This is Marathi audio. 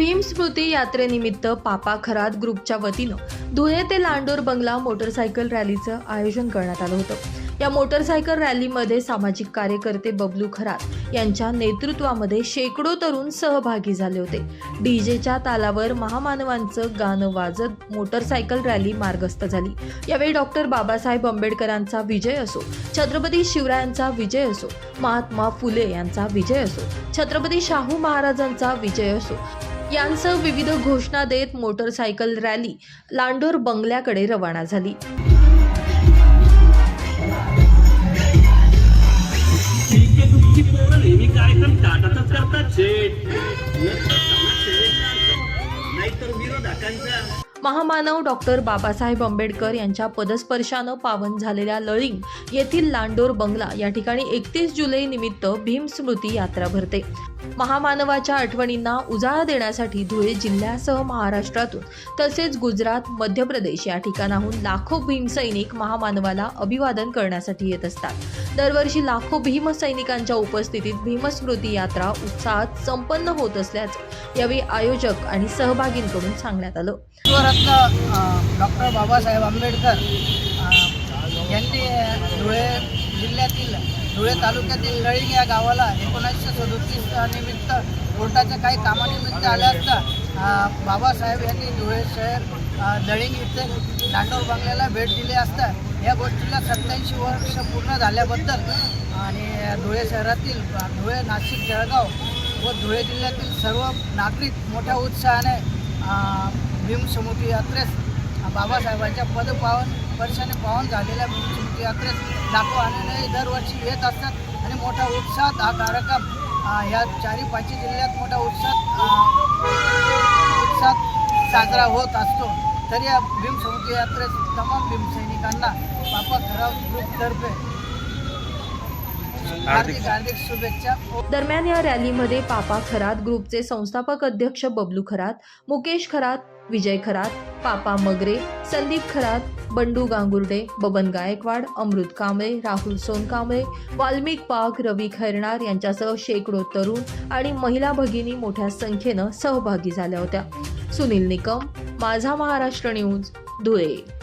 भीम स्मृती यात्रेनिमित्त पापा खरात ग्रुपच्या वतीनं धुळे ते लांडोर बंगला मोटरसायकल रॅलीचं आयोजन करण्यात आलं होतं. या मोटरसायकल रॅलीमध्ये सामाजिक कार्यकर्ते बबलू खरात यांच्या नेतृत्वामध्ये शेकडो तरुण सहभागी झाले होते. डीजेच्या तालावर महामानवांचं गाणं वाजत मोटरसायकल रॅली मार्गस्थ झाली. यावेळी डॉक्टर बाबासाहेब आंबेडकरांचा विजय असो छत्रपती शिवरायांचा विजय असो महात्मा फुले यांचा विजय असो छत्रपती शाहू महाराजांचा विजय असो यांसह विविध घोषणा देत मोटरसायकल रॅली लांडोर बंगल्याकडे रवाना झाली. महामानव डॉक्टर बाबासाहेब आंबेडकर यांच्या पदस्पर्शानं पावन झालेल्या लळिंग येथील लांडोर बंगला या ठिकाणी एकतीस जुलै निमित्त भीम स्मृती यात्रा भरते. महामानवाच्या आठवणींना उजाळा देण्यासाठी धुळे जिल्ह्यासह महाराष्ट्रातून तसेच गुजरात मध्य प्रदेश या ठिकाणाहून लाखो भीमसैनिक महामानवाला अभिवादन करण्यासाठी येत असतात. दरवर्षी लाखो भीमसैनिकांच्या उपस्थितीत भीमस्मृती यात्रा उत्साहात संपन्न होत असल्याचं यावेळी आयोजक आणि सहभागींकडून सांगण्यात आलं. डॉक्टर बाबासाहेब आंबेडकर यांनी धुळे जिल्ह्यातील धुळे तालुक्यातील लळिंग या गावाला एकोणीसशे सदोतीस निमित्त कोर्टाच्या काही कामानिमित्त आल्या असता बाबासाहेब यांनी धुळे शहर दळिंग इथे लांडोर बंगल्याला भेट दिली असता या गोष्टीला सत्याऐंशी वर्ष पूर्ण झाल्याबद्दल आणि धुळे शहरातील धुळे नाशिक जळगाव व धुळे जिल्ह्यातील सर्व नागरिक मोठ्या उत्साहाने भीमसमुद्री भीम समुद्री यात्रेस बाबासाहेबांच्या पदपावन वर्षाने पाहून झालेल्या भीम यात्रेत यात्रेस लाखो दरवर्षी येत असतात. आणि मोठा उत्साहात हा कार्यक्रम ह्या चारी पाचही जिल्ह्यात मोठ्या उत्साहात उत्साह उत्साहात साजरा होत असतो. तर या भीमसमुद्र यात्रेत तमाम भीमसैनिकांना बापा खराव ग्रुपतर्फे हार्दिक हार्दिक शुभेच्छा. दरम्यान या रॅलीमध्ये पापा खरात ग्रुपचे संस्थापक अध्यक्ष बबलू खरात मुकेश खरात विजय खरात पापा मगरे संदीप खरात बंडू गांगुर्डे बबन गायकवाड अमृत कांबळे राहुल सोनकांबळे वाल्मिक पाग रवी खैरणार यांच्यासह शेकडो तरुण आणि महिला भगिनी मोठ्या संख्येनं सहभागी झाल्या होत्या. सुनील निकम माझा महाराष्ट्र न्यूज धुळे.